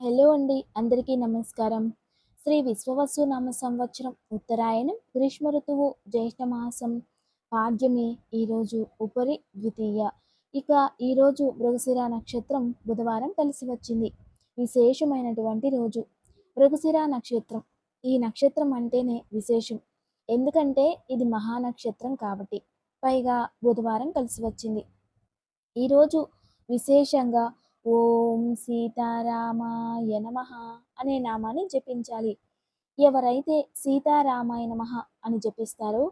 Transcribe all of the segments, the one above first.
Hello అండి అందరికీ నమస్కారం. శ్రీ విశ్వవసు నామ సంవత్సరం ఉత్తరాయణం గ్రీష్మ ఋతువు జ్యేష్ఠమాసం పాడ్యమి ఈరోజు ఉపరి ద్వితీయ. ఇక ఈరోజు మృగశిర నక్షత్రం బుధవారం కలిసి వచ్చింది. విశేషమైనటువంటి రోజు. మృగశిర నక్షత్రం. ఈ నక్షత్రం అంటేనే విశేషం. ఎందుకంటే ఇది మహానక్షత్రం కాబట్టి. పైగా బుధవారం కలిసి వచ్చింది. ఈరోజు విశేషంగా ఓం సీతారామాయ నమ అనే నామాన్ని జపించాలి. ఎవరైతే సీతారామాయ నమ అని జపిస్తారో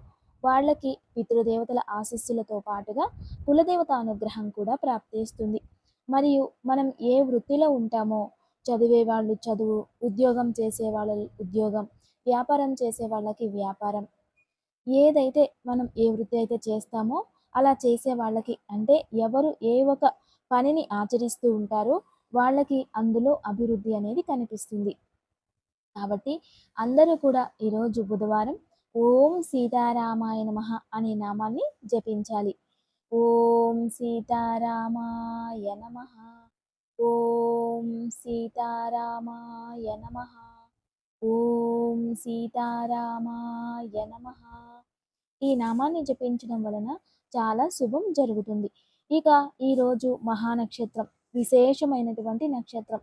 వాళ్ళకి పితృదేవతల ఆశస్సులతో పాటుగా కులదేవత అనుగ్రహం కూడా ప్రాప్తిస్తుంది మరియు మనం ఏ వృత్తిలో ఉంటామో చదివే వాళ్ళు చదువు ఉద్యోగం చేసే వాళ్ళ ఉద్యోగం వ్యాపారం చేసే వాళ్ళకి వ్యాపారం ఏదైతే మనం ఏ వృత్తి అయితే చేస్తామో అలా చేసే వాళ్ళకి అంటే ఎవరు ఏ ఒక పనిని ఆచరిస్తూ ఉంటారో వాళ్ళకి అందులో అభివృద్ధి అనేది కనిపిస్తుంది. కాబట్టి అందరూ కూడా ఈరోజు బుధవారం ఓం సీతారామాయ నమ అనే నామాన్ని జపించాలి. ఓం సీతారామాయ నమ. ఓం సీతారామాయ నమ. ఓం సీతారామాయ నమ. ఈ నామాన్ని జపించడం వలన చాలా శుభం జరుగుతుంది. ఇక ఈరోజు మహానక్షత్రం విశేషమైనటువంటి నక్షత్రం.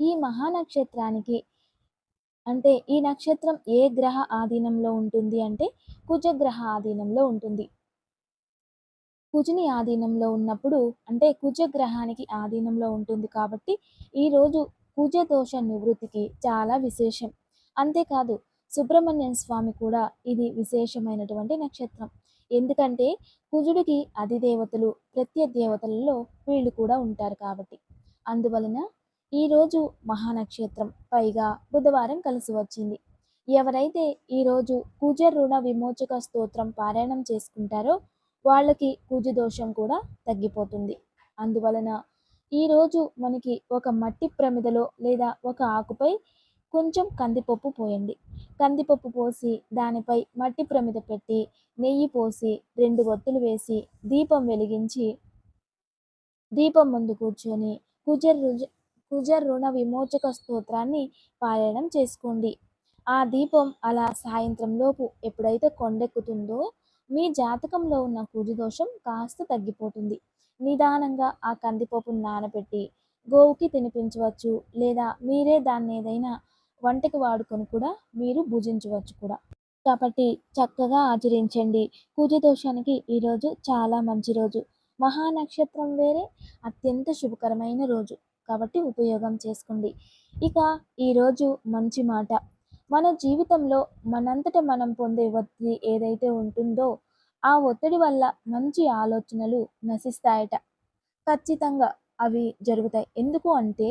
ఈ మహానక్షత్రానికి అంటే ఈ నక్షత్రం ఏ గ్రహ ఆధీనంలో ఉంటుంది అంటే కుజగ్రహ ఆధీనంలో ఉంటుంది. కుజుని ఆధీనంలో ఉన్నప్పుడు అంటే కుజగ్రహానికి ఆధీనంలో ఉంటుంది కాబట్టి ఈరోజు కుజ దోష నివృత్తికి చాలా విశేషం. అంతేకాదు సుబ్రహ్మణ్యం స్వామి కూడా ఇది విశేషమైనటువంటి నక్షత్రం. ఎందుకంటే కుజుడికి అధిదేవతలు ప్రత్యదేవతలలో వీళ్ళు కూడా ఉంటారు కాబట్టి. అందువలన ఈరోజు మహానక్షత్రం పైగా బుధవారం కలిసి వచ్చింది. ఎవరైతే ఈరోజు కుజ రుణ విమోచక స్తోత్రం పారాయణం చేసుకుంటారో వాళ్ళకి కుజ దోషం కూడా తగ్గిపోతుంది. అందువలన ఈరోజు మనకి ఒక మట్టి ప్రమిదలో లేదా ఒక ఆకుపై కొంచెం కందిపప్పు పోయండి. కందిపప్పు పోసి దానిపై మట్టి ప్రమిద పెట్టి నెయ్యి పోసి రెండు ఒత్తులు వేసి దీపం వెలిగించి దీపం ముందు కూర్చొని కుజర్ రుజ కుజర్ రుణ విమోచక స్తోత్రాన్ని పారాయణం చేసుకోండి. ఆ దీపం అలా సాయంత్రం లోపు ఎప్పుడైతే కొండెక్కుతుందో మీ జాతకంలో ఉన్న కుజదోషం కాస్త తగ్గిపోతుంది. నిదానంగా ఆ కందిపప్పును నానబెట్టి గోవుకి తినిపించవచ్చు లేదా మీరే దాన్ని ఏదైనా వంటకి వాడుకొని కూడా మీరు భుజించవచ్చు కూడా. కాబట్టి చక్కగా ఆచరించండి. కుజదోషానికి ఈరోజు చాలా మంచి రోజు. మహానక్షత్రం వేరే అత్యంత శుభకరమైన రోజు. కాబట్టి ఉపయోగం చేసుకోండి. ఇక ఈరోజు మంచి మాట. మన జీవితంలో మనంతట మనం పొందే ఒత్తిడి ఏదైతే ఉంటుందో ఆ ఒత్తిడి వల్ల మంచి ఆలోచనలు నశిస్తాయట. ఖచ్చితంగా అవి జరుగుతాయి. ఎందుకు అంటే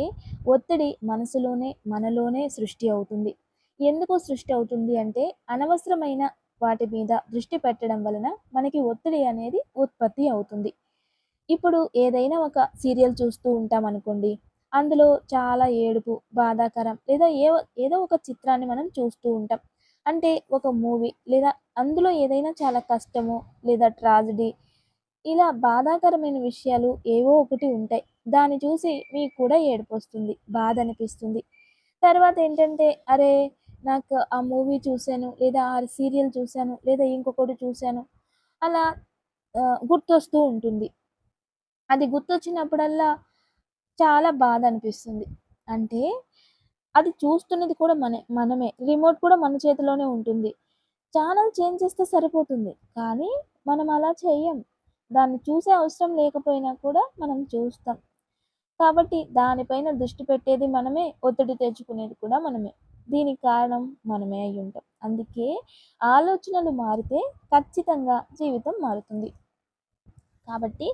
ఒత్తిడి మనసులోనే మనలోనే సృష్టి అవుతుంది. ఎందుకు సృష్టి అవుతుంది అంటే అనవసరమైన వాటి మీద దృష్టి పెట్టడం వలన మనకి ఒత్తిడి అనేది ఉత్పత్తి అవుతుంది. ఇప్పుడు ఏదైనా ఒక సీరియల్ చూస్తూ ఉంటాం అనుకోండి అందులో చాలా ఏడుపు బాధాకరం లేదా ఏ ఏదో ఒక చిత్రాన్ని మనం చూస్తూ ఉంటాం. అంటే ఒక మూవీ లేదా అందులో ఏదైనా చాలా కష్టము లేదా ట్రాజడీ ఇలా బాధాకరమైన విషయాలు ఏవో ఒకటి ఉంటాయి. దాన్ని చూసి మీకు కూడా ఏడుపు వస్తుంది బాధ అనిపిస్తుంది తర్వాత ఏంటంటే అరే నాకు ఆ మూవీ చూశాను లేదా ఆ సీరియల్ చూశాను లేదా ఇంకొకటి చూశాను అలా గుర్తొస్తూ ఉంటుంది. అది గుర్తొచ్చినప్పుడల్లా చాలా బాధ అనిపిస్తుంది అంటే అది చూస్తున్నది కూడా మన మనమే. రిమోట్ కూడా మన చేతిలోనే ఉంటుంది. ఛానల్ చేంజ్ చేస్తే సరిపోతుంది. కానీ మనం అలా చేయం దాన్ని చూసే అవసరం లేకపోయినా కూడా మనం చూస్తాం. కాబట్టి దానిపైన దృష్టి పెట్టేది మనమే ఒత్తిడి తెచ్చుకునేది కూడా మనమే. దీనికి కారణం మనమే అయి ఉంటాం. అందుకే ఆలోచనలు మారితే ఖచ్చితంగా జీవితం మారుతుంది. కాబట్టి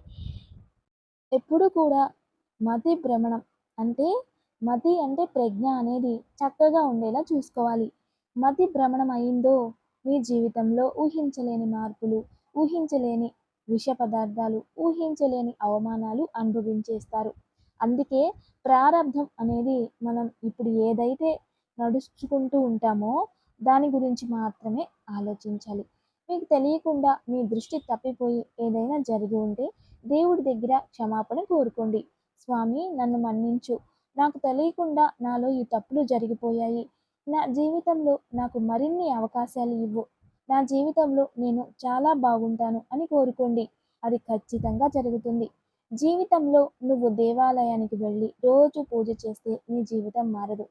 ఎప్పుడు కూడా మతి భ్రమణం అంటే మతి అంటే ప్రజ్ఞ అనేది చక్కగా ఉండేలా చూసుకోవాలి. మతి భ్రమణం అయిందో మీ జీవితంలో ఊహించలేని మార్పులు ఊహించలేని విష పదార్థాలు ఊహించలేని అవమానాలు అనుభవించేస్తారు. అందుకే ప్రారంభం అనేది మనం ఇప్పుడు ఏదైతే నడుచుకుంటూ ఉంటామో దాని గురించి మాత్రమే ఆలోచించాలి. మీకు తెలియకుండా మీ దృష్టి తప్పిపోయి ఏదైనా జరిగి ఉంటే దేవుడి దగ్గర క్షమాపణ కోరుకోండి. స్వామి నన్ను మన్నించు. నాకు తెలియకుండా నాలో ఈ తప్పులు జరిగిపోయాయి. నా జీవితంలో నాకు మరిన్ని అవకాశాలు ఇవ్వు. నా జీవితంలో నేను చాలా బాగుంటాను అని కోరుకోండి. అది ఖచ్చితంగా జరుగుతుంది. జీవితంలో నువ్వు దేవాలయానికి వెళ్ళి రోజు పూజ చేస్తే నీ జీవితం మారదు.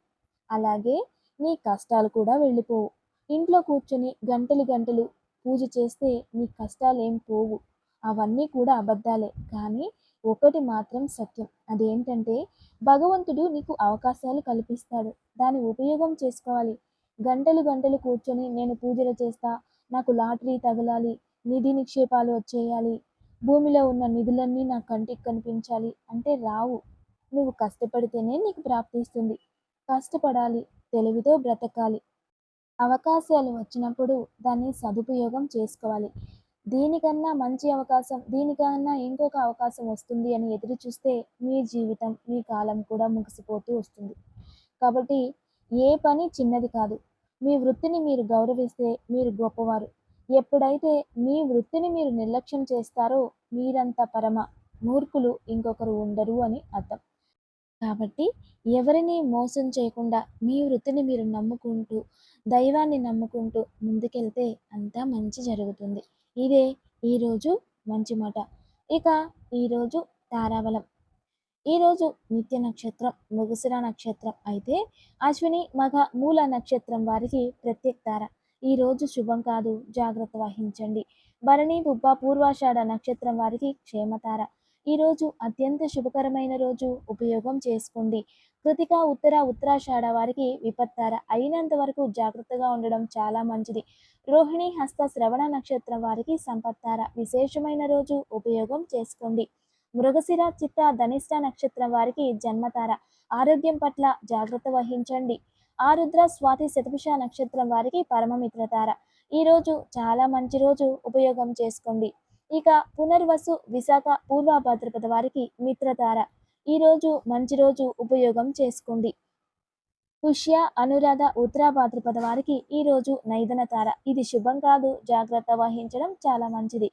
అలాగే నీ కష్టాలు కూడా వెళ్ళిపోవు. ఇంట్లో కూర్చొని గంటలు గంటలు పూజ చేస్తే నీ కష్టాలు ఏం పోవు. అవన్నీ కూడా అబద్ధాలే. కానీ ఒకటి మాత్రం సత్యం. అదేంటంటే భగవంతుడు నీకు అవకాశాలు కల్పిస్తాడు. దాని ఉపయోగం చేసుకోవాలి. గంటలు గంటలు కూర్చొని నేను పూజలు చేస్తా నాకు లాటరీ తగలాలి నిధి నిక్షేపాలు వచ్చేయాలి భూమిలో ఉన్న నిధులన్నీ నా కంటికి కనిపించాలి అంటే రావు. నువ్వు కష్టపడితేనే నీకు ప్రాప్తిస్తుంది కష్టపడాలి తెలివితో బ్రతకాలి. అవకాశాలు వచ్చినప్పుడు దాన్ని సదుపయోగం చేసుకోవాలి. దీనికన్నా మంచి అవకాశం దీనికన్నా ఇంకొక అవకాశం వస్తుంది అని ఎదురు చూస్తే మీ జీవితం మీ కాలం కూడా ముగిసిపోతూ వస్తుంది. కాబట్టి ఏ పని చిన్నది కాదు. మీ వృత్తిని మీరు గౌరవిస్తే మీరు గొప్పవారు. ఎప్పుడైతే మీ వృత్తిని మీరు నిర్లక్ష్యం చేస్తారో మీరంత పరమ మూర్ఖులు ఇంకొకరు ఉండరు అని అర్థం. కాబట్టి ఎవరిని మోసం చేయకుండా మీ వృత్తిని మీరు నమ్ముకుంటూ దైవాన్ని నమ్ముకుంటూ ముందుకెళ్తే అంతా మంచి జరుగుతుంది. ఇదే ఈరోజు మంచి మాట. ఇక ఈరోజు తారాబలం. ఈరోజు నిత్య నక్షత్రం ముగుసిర నక్షత్రం అయితే అశ్విని మగ మూల నక్షత్రం వారికి ప్రత్యేక తార. ఈరోజు శుభం కాదు. జాగ్రత్త వహించండి. భరణి పుబ్బ పూర్వాషాఢ నక్షత్రం వారికి క్షేమతార. ఈరోజు అత్యంత శుభకరమైన రోజు. ఉపయోగం చేసుకోండి. కృతిక ఉత్తర ఉత్తరాషాఢ వారికి విపత్తార. అయినంత వరకు జాగ్రత్తగా ఉండడం చాలా మంచిది. రోహిణి హస్త శ్రవణ నక్షత్రం వారికి సంపత్తార. విశేషమైన రోజు. ఉపయోగం చేసుకోండి. మృగశిర చిత్త ధనిష్ట నక్షత్రం వారికి జన్మతార. ఆరోగ్యం పట్ల జాగ్రత్త వహించండి. ఆరుద్ర స్వాతి శతభిష నక్షత్రం వారికి పరమమిత్రతార. ఈరోజు చాలా మంచి రోజు ఉపయోగం చేసుకోండి. ఇక పునర్వసు విశాఖ పూర్వ భాద్రపద వారికి మిత్రతార. ఈరోజు మంచి రోజు ఉపయోగం చేసుకోండి. పుష్య అనురాధ ఉత్తర భాద్రపద వారికి ఈరోజు నైదన తార ఇది శుభం కాదు జాగ్రత్త వహించడం చాలా మంచిది.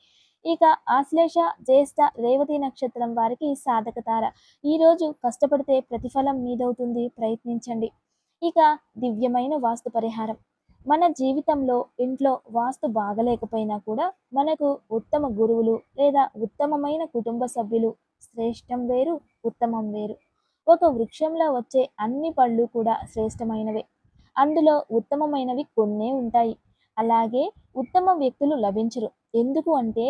ఇక ఆశ్లేష జ్యేష్ఠ రేవతి నక్షత్రం వారికి సాధక తార ఈరోజు కష్టపడితే ప్రతిఫలం మీదవుతుంది ప్రయత్నించండి. ఇక దివ్యమైన వాస్తు పరిహారం. మన జీవితంలో ఇంట్లో వాస్తు బాగలేకపోయినా కూడా మనకు ఉత్తమ గురువులు లేదా ఉత్తమమైన కుటుంబ సభ్యులు శ్రేష్టం వేరు ఉత్తమం వేరు. ఒక వృక్షంలో వచ్చే అన్ని పళ్ళు కూడా శ్రేష్టమైనవే. అందులో ఉత్తమమైనవి కొన్నే ఉంటాయి. అలాగే ఉత్తమ వ్యక్తులు లభించరు. ఎందుకు అంటే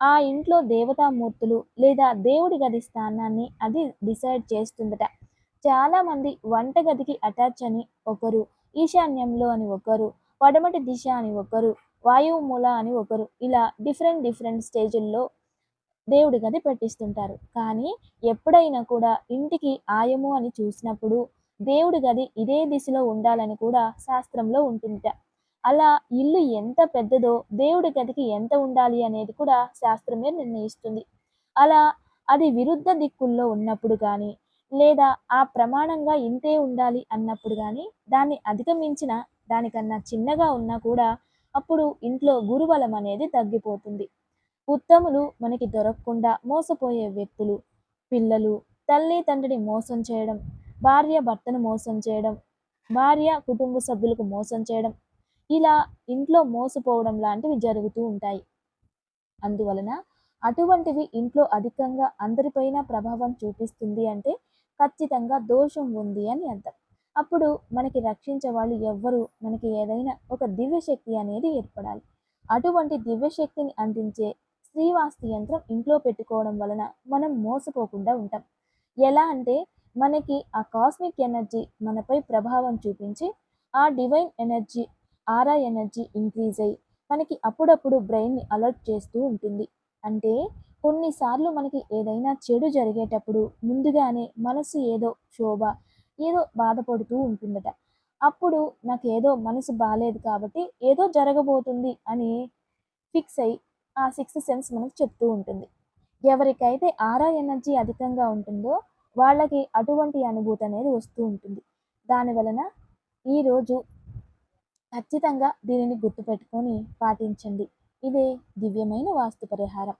ఆ ఇంట్లో దేవతామూర్తులు లేదా దేవుడి గది స్థానాన్ని అది డిసైడ్ చేస్తుందట. చాలామంది వంటగదికి అటాచ్ అని ఒకరు ఈశాన్యంలో అని ఒకరు పడమటి దిశ అని ఒకరు వాయువు మూల అని ఒకరు ఇలా డిఫరెంట్ డిఫరెంట్ స్టేజుల్లో దేవుడి గది పెట్టిస్తుంటారు. కానీ ఎప్పుడైనా కూడా ఇంటికి ఆయము అని చూసినప్పుడు దేవుడి గది ఇదే దిశలో ఉండాలని కూడా శాస్త్రంలో ఉంటుంట అలా ఇల్లు ఎంత పెద్దదో దేవుడి గదికి ఎంత ఉండాలి అనేది కూడా శాస్త్రమే నిర్ణయిస్తుంది. అలా అది విరుద్ధ దిక్కుల్లో ఉన్నప్పుడు కానీ లేదా ఆ ప్రమాణంగా ఇంతే ఉండాలి అన్నప్పుడు కానీ దాన్ని అధిగమించిన దానికన్నా చిన్నగా ఉన్నా కూడా అప్పుడు ఇంట్లో గురుబలం అనేది తగ్గిపోతుంది. ఉత్తములు మనకి దొరకకుండా మోసపోయే వ్యక్తులు పిల్లలు తల్లి తండ్రిని మోసం చేయడం భార్య భర్తను మోసం చేయడం భార్య కుటుంబ సభ్యులకు మోసం చేయడం ఇలా ఇంట్లో మోసపోవడం లాంటివి జరుగుతూ ఉంటాయి. అందువలన అటువంటివి ఇంట్లో అధికంగా అందరిపైన ప్రభావం చూపిస్తుంది అంటే ఖచ్చితంగా దోషం ఉంది అని అర్థం అప్పుడు మనకి రక్షించే వాళ్ళు ఎవ్వరు? మనకి ఏదైనా ఒక దివ్యశక్తి అనేది ఏర్పడాలి. అటువంటి దివ్యశక్తిని అందించే శ్రీవాస్తి యంత్రం ఇంట్లో పెట్టుకోవడం వలన మనం మోసపోకుండా ఉంటాం. ఎలా అంటే మనకి ఆ కాస్మిక్ ఎనర్జీ మనపై ప్రభావం చూపించి ఆ divine energy aura energy increase అయ్యి మనకి అప్పుడప్పుడు బ్రెయిన్ని అలర్ట్ చేస్తూ ఉంటుంది. అంటే కొన్నిసార్లు మనకి ఏదైనా చెడు జరిగేటప్పుడు ముందుగానే మనసు ఏదో శోభ ఏదో బాధపడుతూ ఉంటుందట. అప్పుడు నాకు ఏదో మనసు బాగాలేదు కాబట్టి ఏదో జరగబోతుంది అని ఫిక్స్ అయ్యి ఆ సిక్స్త్ సెన్స్ మనకు చెప్తూ ఉంటుంది. ఎవరికైతే ఆరా ఎనర్జీ అధికంగా ఉంటుందో వాళ్ళకి అటువంటి అనుభూతి అనేది వస్తూ ఉంటుంది. దాని వలన ఈరోజు ఖచ్చితంగా దీనిని గుర్తుపెట్టుకొని పాటించండి. ఇదే దివ్యమైన వాస్తు పరిహారం.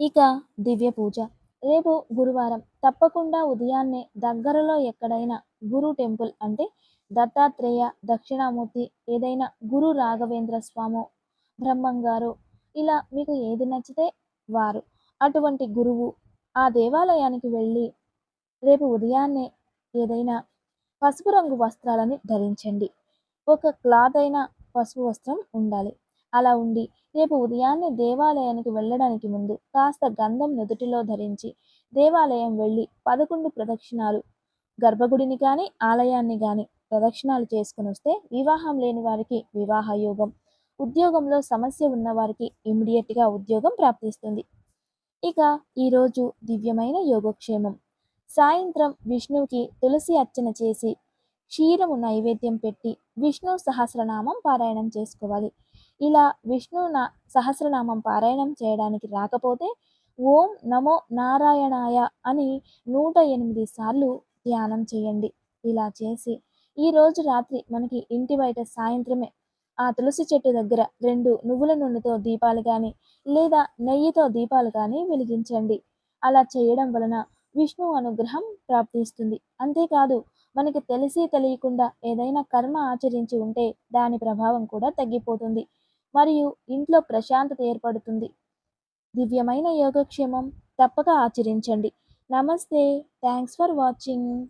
ఇక దివ్య పూజ. రేపు గురువారం తప్పకుండా ఉదయాన్నే దగ్గరలో ఎక్కడైనా గురు టెంపుల్ అంటే దత్తాత్రేయ దక్షిణామూర్తి ఏదైనా గురు రాఘవేంద్ర స్వామి బ్రహ్మంగారు ఇలా మీకు ఏది నచ్చితే వారు. అటువంటి గురువు ఆ దేవాలయానికి వెళ్ళి రేపు ఉదయాన్నే ఏదైనా పసుపు రంగు వస్త్రాలని ధరించండి. ఒక క్లాత్ అయినా పసుపు వస్త్రం ఉండాలి. అలా ఉండి రేపు ఉదయాన్నే దేవాలయానికి వెళ్ళడానికి ముందు కాస్త గంధం నుదుటిలో ధరించి దేవాలయం వెళ్ళి పదకొండు ప్రదక్షిణాలు గర్భగుడిని కానీ ఆలయాన్ని కానీ ప్రదక్షిణాలు చేసుకుని వస్తే వివాహం లేని వారికి వివాహ యోగం ఉద్యోగంలో సమస్య ఉన్న వారికి ఇమ్మీడియట్గా ఉద్యోగం ప్రాప్తిస్తుంది. ఇక ఈరోజు దివ్యమైన యోగక్షేమం. సాయంత్రం విష్ణువుకి తులసి అర్చన చేసి క్షీరము నైవేద్యం పెట్టి విష్ణు సహస్రనామం పారాయణం చేసుకోవాలి. ఇలా విష్ణు నా సహస్రనామం పారాయణం చేయడానికి రాకపోతే ఓం నమో నారాయణాయ అని నూట ఎనిమిది సార్లు ధ్యానం చేయండి. ఇలా చేసి ఈరోజు రాత్రి మనకి ఇంటి బయట సాయంత్రమే ఆ తులసి చెట్టు దగ్గర రెండు నువ్వుల నూనెతో దీపాలు కానీ లేదా నెయ్యితో దీపాలు కానీ వెలిగించండి. అలా చేయడం వలన విష్ణు అనుగ్రహం ప్రాప్తిస్తుంది. అంతేకాదు మనకి తెలిసి తెలియకుండా ఏదైనా కర్మ ఆచరించి ఉంటే దాని ప్రభావం కూడా తగ్గిపోతుంది. మరియు ఇంట్లో ప్రశాంతత ఏర్పడుతుంది. దివ్యమైన యోగక్షేమం తప్పక ఆచరించండి. నమస్తే. Thanks for watching.